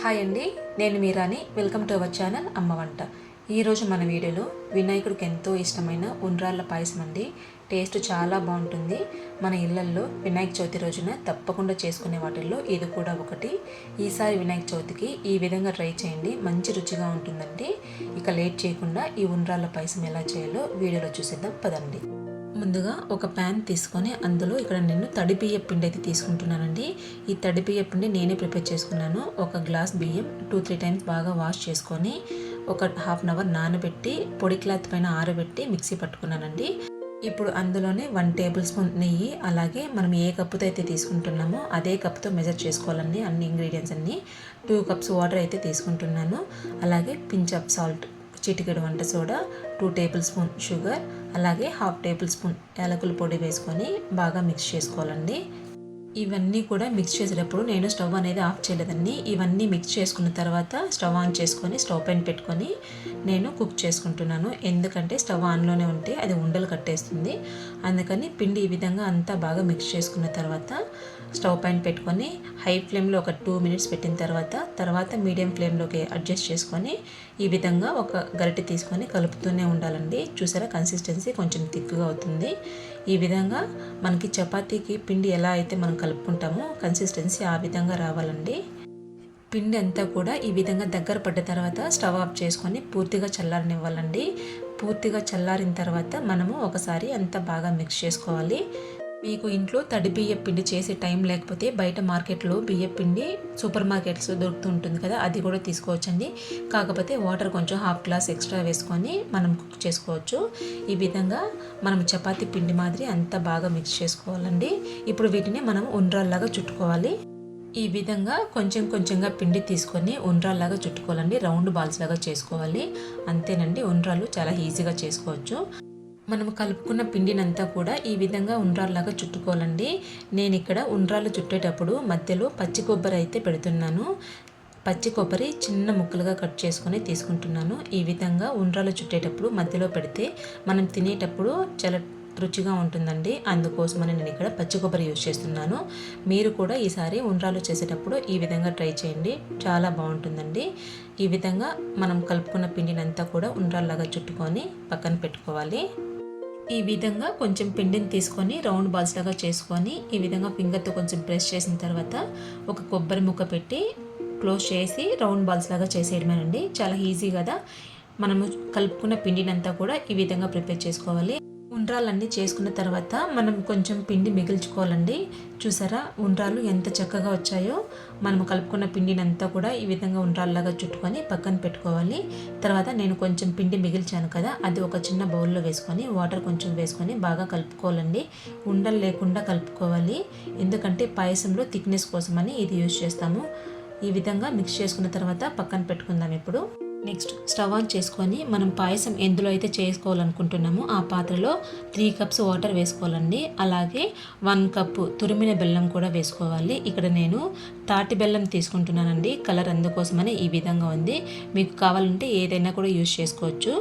Hi అండి నేను మీరాని. వెల్కమ్ టు అవర్ ఛానల్ అమ్మ వంట. ఈరోజు మన వీడియోలో వినాయకుడికి ఎంతో ఇష్టమైన ఉండ్రాళ్ళ పాయసం అండి. టేస్ట్ చాలా బాగుంటుంది. మన ఇళ్ళల్లో వినాయక చవితి రోజున తప్పకుండా చేసుకునే వాటిల్లో ఇది కూడా ఒకటి. ఈసారి వినాయక చవితికి ఈ విధంగా ట్రై చేయండి మంచి రుచిగా ఉంటుందండి. ఇక లేట్ చేయకుండా ఈ ఉండ్రాళ్ళ పాయసం ఎలా చేయాలో వీడియోలో చూసేద్దాం పదండి. ముందుగా ఒక ప్యాన్ తీసుకొని అందులో ఇక్కడ నేను తడి బియ్య పిండి అయితే తీసుకుంటున్నానండి. ఈ తడి బియ్య పిండి నేనే ప్రిపేర్ చేసుకున్నాను. ఒక గ్లాస్ బియ్యం టూ త్రీ టైమ్స్ బాగా వాష్ చేసుకొని ఒక హాఫ్ అన్ అవర్ నానబెట్టి పొడి క్లాత్ పైన ఆరబెట్టి మిక్సీ పట్టుకున్నానండి. ఇప్పుడు అందులోనే వన్ టేబుల్ స్పూన్ నెయ్యి అలాగే మనం ఏ కప్పుతో అయితే తీసుకుంటున్నామో అదే కప్తో మెజర్ చేసుకోవాలండి అన్ని ఇంగ్రీడియంట్స్ అన్ని. టూ కప్స్ వాటర్ అయితే తీసుకుంటున్నాను. అలాగే పించ్ ఆఫ్ సాల్ట్ చిటికెడు వంట soda two table spoon sugar అలాగే హాఫ్ టేబుల్ స్పూన్ యాలకుల పొడి వేసుకొని బాగా మిక్స్ చేసుకోవాలండి. ఇవన్నీ కూడా మిక్స్ చేసేటప్పుడు నేను స్టవ్ అనేది ఆఫ్ చేయలేదండి. ఇవన్నీ మిక్స్ చేసుకున్న తర్వాత స్టవ్ ఆన్ చేసుకొని స్టవ్ పైన పెట్టుకొని నేను కుక్ చేసుకుంటున్నాను. ఎందుకంటే స్టవ్ ఆన్లోనే ఉంటే అది ఉండలు కట్టేస్తుంది. అందుకని పిండి ఈ విధంగా అంతా బాగా మిక్స్ చేసుకున్న తర్వాత స్టవ్ పైన పెట్టుకొని హై ఫ్లేమ్లో ఒక టూ మినిట్స్ పెట్టిన తర్వాత తర్వాత మీడియం ఫ్లేమ్లోకి అడ్జస్ట్ చేసుకొని ఈ విధంగా ఒక గరిటె తీసుకొని కలుపుతూనే ఉండాలండి. చూసారా? కన్సిస్టెన్సీ కొంచెం థిక్గా అవుతుంది. ఈ విధంగా మనకి చపాతీకి పిండి ఎలా అయితే మనం కలుపుకుంటామో కన్సిస్టెన్సీ ఆ విధంగా రావాలండి. పిండి అంతా కూడా ఈ విధంగా దగ్గర పడ్డ తర్వాత స్టవ్ ఆఫ్ చేసుకొని పూర్తిగా చల్లారనివ్వాలండి. పూర్తిగా చల్లారిన తర్వాత మనము ఒకసారి అంతా బాగా మిక్స్ చేసుకోవాలి. మీకు ఇంట్లో తడి బియ్య పిండి చేసే టైం లేకపోతే బయట మార్కెట్లో బియ్య పిండి సూపర్ మార్కెట్స్ దొరుకుతుంటుంది కదా అది కూడా తీసుకోవచ్చండి. కాకపోతే వాటర్ కొంచెం హాఫ్ గ్లాస్ ఎక్స్ట్రా వేసుకొని మనం కుక్ చేసుకోవచ్చు. ఈ విధంగా మనం చపాతీ పిండి మాదిరి అంతా బాగా మిక్స్ చేసుకోవాలండి. ఇప్పుడు వీటిని మనం ఉండ్రాల్లాగా చుట్టుకోవాలి. ఈ విధంగా కొంచెం కొంచెంగా పిండి తీసుకొని ఉండ్రాల్లాగా చుట్టుకోవాలండి. రౌండ్ బాల్స్ లాగా చేసుకోవాలి. అంతేనండి ఉండ్రాలు చాలా ఈజీగా చేసుకోవచ్చు. మనం కలుపుకున్న పిండినంతా కూడా ఈ విధంగా ఉండ్రాల్లాగా చుట్టుకోవాలండి. నేను ఇక్కడ ఉండ్రాలు చుట్టేటప్పుడు మధ్యలో పచ్చి కొబ్బరి అయితే పెడుతున్నాను. పచ్చి కొబ్బరి చిన్న ముక్కలుగా కట్ చేసుకొని తీసుకుంటున్నాను. ఈ విధంగా ఉండ్రాలు చుట్టేటప్పుడు మధ్యలో పెడితే మనం తినేటప్పుడు చాలా రుచిగా ఉంటుందండి. అందుకోసమని నేను ఇక్కడ పచ్చి కొబ్బరి యూజ్ చేస్తున్నాను. మీరు కూడా ఈసారి ఉండ్రాలు చేసేటప్పుడు ఈ విధంగా ట్రై చేయండి. చాలా బాగుంటుందండి. ఈ విధంగా మనం కలుపుకున్న పిండినంతా కూడా ఉండ్రాల్లాగా చుట్టుకొని పక్కన పెట్టుకోవాలి. ఈ విధంగా కొంచెం పిండిని తీసుకొని రౌండ్ బాల్స్ లాగా చేసుకొని ఈ విధంగా ఫింగర్తో కొంచెం ప్రెస్ చేసిన తర్వాత ఒక కొబ్బరి ముక్క పెట్టి క్లోజ్ చేసి రౌండ్ బాల్స్ లాగా చేసేయడమేనండి. చాలా ఈజీ కదా. మనము కలుపుకున్న పిండినంతా కూడా ఈ విధంగా ప్రిపేర్ చేసుకోవాలి. ఉండ్రాలన్నీ చేసుకున్న తర్వాత మనం కొంచెం పిండి మిగిల్చుకోవాలండి. చూసారా? ఉండ్రాలు ఎంత చక్కగా వచ్చాయో. మనం కలుపుకున్న పిండినంతా కూడా ఈ విధంగా ఉండ్రాల్లాగా చుట్టుకొని పక్కన పెట్టుకోవాలి. తర్వాత నేను కొంచెం పిండి మిగిల్చాను కదా అది ఒక చిన్న బౌల్లో వేసుకొని వాటర్ కొంచెం వేసుకొని బాగా కలుపుకోవాలండి. ఉండలు లేకుండా కలుపుకోవాలి. ఎందుకంటే పాయసంలో థిక్నెస్ కోసమని ఇది యూజ్ చేస్తాము. ఈ విధంగా మిక్స్ చేసుకున్న తర్వాత పక్కన పెట్టుకుందాం ఇప్పుడు. నెక్స్ట్ స్టవ్ ఆన్ చేసుకొని మనం పాయసం ఎందులో అయితే చేసుకోవాలనుకుంటున్నామో ఆ పాత్రలో త్రీ కప్స్ వాటర్ వేసుకోవాలండి. అలాగే వన్ కప్పు తురిమిన బెల్లం కూడా వేసుకోవాలి. ఇక్కడ నేను తాటి బెల్లం తీసుకుంటున్నానండి. కలర్ అందుకోసమని ఈ విధంగా ఉంది. మీకు కావాలంటే ఏదైనా కూడా యూజ్ చేసుకోవచ్చు.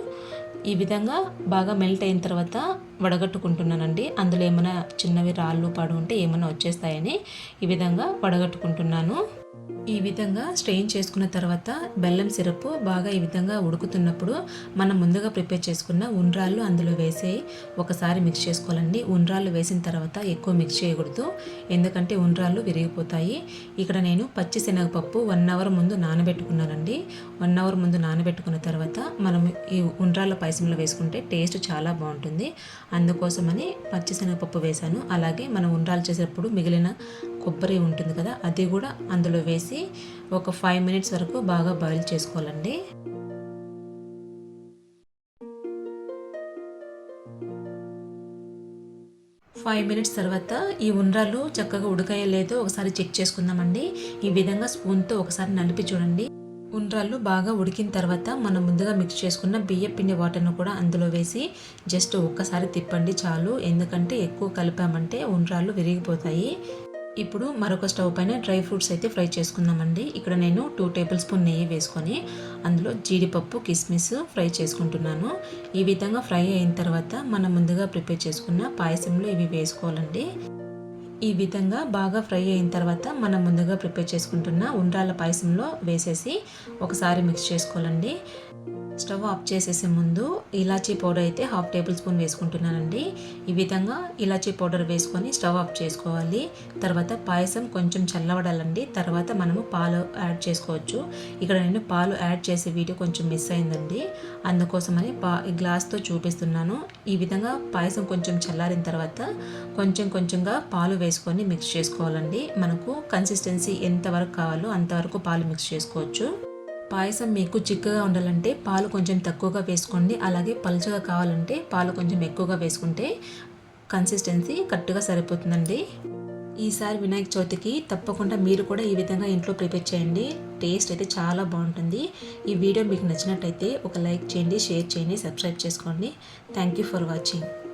ఈ విధంగా బాగా మెల్ట్ అయిన తర్వాత వడగట్టుకుంటున్నానండి. అందులో ఏమైనా చిన్నవి రాళ్ళు పాడు ఉంటే ఏమైనా వచ్చేస్తాయని ఈ విధంగా వడగట్టుకుంటున్నాను. ఈ విధంగా స్ట్రెయిన్ చేసుకున్న తర్వాత బెల్లం సిరప్ బాగా ఈ విధంగా ఉడుకుతున్నప్పుడు మనం ముందుగా ప్రిపేర్ చేసుకున్న ఉండ్రాళ్ళు అందులో వేసి ఒకసారి మిక్స్ చేసుకోవాలండి. ఉండ్రాళ్ళు వేసిన తర్వాత ఎక్కువ మిక్స్ చేయకూడదు. ఎందుకంటే ఉండ్రాళ్ళు విరిగిపోతాయి. ఇక్కడ నేను పచ్చి శనగపప్పు వన్ అవర్ ముందు నానబెట్టుకున్నానండి. వన్ అవర్ ముందు నానబెట్టుకున్న తర్వాత మనం ఈ ఉండ్రాళ్ళ పాయసంలో వేసుకుంటే టేస్ట్ చాలా బాగుంటుంది. అందుకోసమని పచ్చిశనగపప్పు వేశాను. అలాగే మనం ఉండ్రాలు చేసేటప్పుడు మిగిలిన కొబ్బరి ఉంటుంది కదా అది కూడా అందులో వేసి ఒక ఫైవ్ మినిట్స్ వరకు బాగా బాయిల్ చేసుకోవాలండి. ఫైవ్ మినిట్స్ తర్వాత ఈ ఉండ్రాలు చక్కగా ఉడకాయో లేదో ఒకసారి చెక్ చేసుకుందామండి. ఈ విధంగా స్పూన్తో ఒకసారి నలిపి చూడండి. ఉండ్రాళ్ళు బాగా ఉడికిన తర్వాత మనం ముందుగా మిక్స్ చేసుకున్న బియ్య పిండి వాటర్ను కూడా అందులో వేసి జస్ట్ ఒక్కసారి తిప్పండి చాలు. ఎందుకంటే ఎక్కువ కలిపామంటే ఉండ్రాళ్ళు విరిగిపోతాయి. ఇప్పుడు మరొక స్టవ్ పైన డ్రై ఫ్రూట్స్ అయితే ఫ్రై చేసుకుందామండి. ఇక్కడ నేను టూ టేబుల్ స్పూన్ నెయ్యి వేసుకొని అందులో జీడిపప్పు కిస్మిస్ ఫ్రై చేసుకుంటున్నాను. ఈ విధంగా ఫ్రై అయిన తర్వాత మనం ముందుగా ప్రిపేర్ చేసుకున్న పాయసంలో ఇవి వేసుకోవాలండి. ఈ విధంగా బాగా ఫ్రై అయిన తర్వాత మనం ముందుగా ప్రిపేర్ చేసుకుంటున్న ఉండ్రాళ్ళ పాయసంలో వేసేసి ఒకసారి మిక్స్ చేసుకోవాలండి. స్టవ్ ఆఫ్ చేసేసే ముందు ఇలాచీ పౌడర్ అయితే హాఫ్ టేబుల్ స్పూన్ వేసుకుంటున్నానండి. ఈ విధంగా ఇలాచీ పౌడర్ వేసుకొని స్టవ్ ఆఫ్ చేసుకోవాలి. తర్వాత పాయసం కొంచెం చల్లబడాలండి. తర్వాత మనము పాలు యాడ్ చేసుకోవచ్చు. ఇక్కడ నేను పాలు యాడ్ చేసే వీడియో కొంచెం మిస్ అయిందండి. అందుకోసమని పా గ్లాస్తో చూపిస్తున్నాను. ఈ విధంగా పాయసం కొంచెం చల్లారిన తర్వాత కొంచెం కొంచెంగా పాలు వేసుకొని మిక్స్ చేసుకోవాలండి. మనకు కన్సిస్టెన్సీ ఎంతవరకు కావాలో అంతవరకు పాలు మిక్స్ చేసుకోవచ్చు. పాయసం మీకు చిక్కగా ఉండాలంటే పాలు కొంచెం తక్కువగా వేసుకోండి. అలాగే పలుచగా కావాలంటే పాలు కొంచెం ఎక్కువగా వేసుకుంటే కన్సిస్టెన్సీ కరెక్ట్గా సరిపోతుందండి. ఈసారి వినాయక చవితికి తప్పకుండా మీరు కూడా ఈ విధంగా ఇంట్లో ప్రిపేర్ చేయండి. టేస్ట్ అయితే చాలా బాగుంటుంది. ఈ వీడియో మీకు నచ్చినట్టయితే ఒక లైక్ చేయండి షేర్ చేయండి సబ్స్క్రైబ్ చేసుకోండి. Thank you for watching